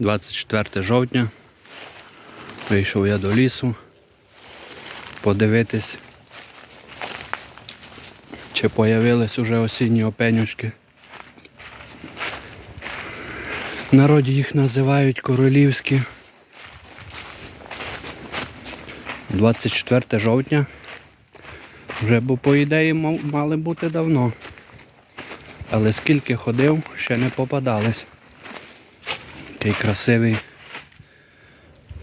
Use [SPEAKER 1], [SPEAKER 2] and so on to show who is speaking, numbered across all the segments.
[SPEAKER 1] 24 жовтня. Вийшов я до лісу подивитись, чи появились уже осінні опенюшки. В народі їх називають королівські. 24 жовтня. Вже бо по ідеї мали бути давно. Але скільки ходив, ще не попадались. Такий красивий,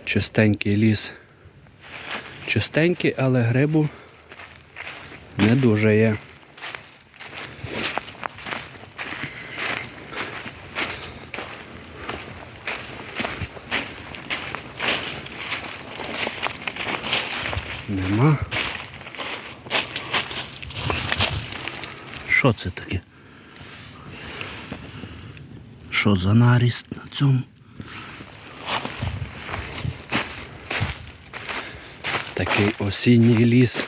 [SPEAKER 1] чистенький ліс. Чистенький, але грибу не дуже є. Нема. Що це таке? Що за наріст на цьому? Такий осінній ліс.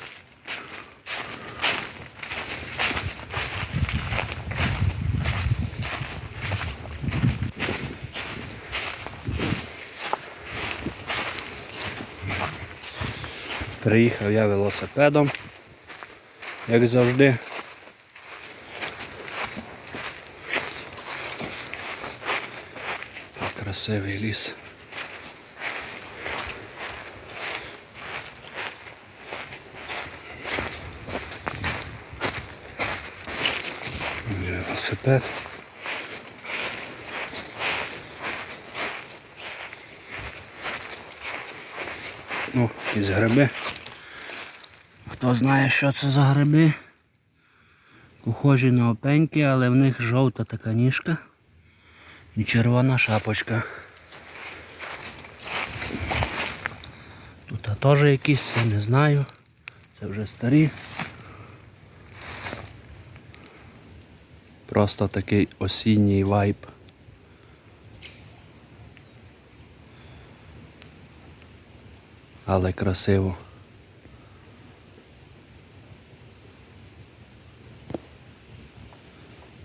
[SPEAKER 1] Приїхав я велосипедом, як завжди. Красивий ліс. Велосипед. Ну, якісь гриби. Хто знає, що це за гриби? Похожі на опеньки, але в них жовта така ніжка і червона шапочка. Тут теж якісь, це не знаю. Це вже старі. Просто такий осінній вайб. Але красиво.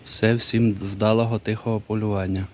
[SPEAKER 1] Все всім вдалого тихого полювання.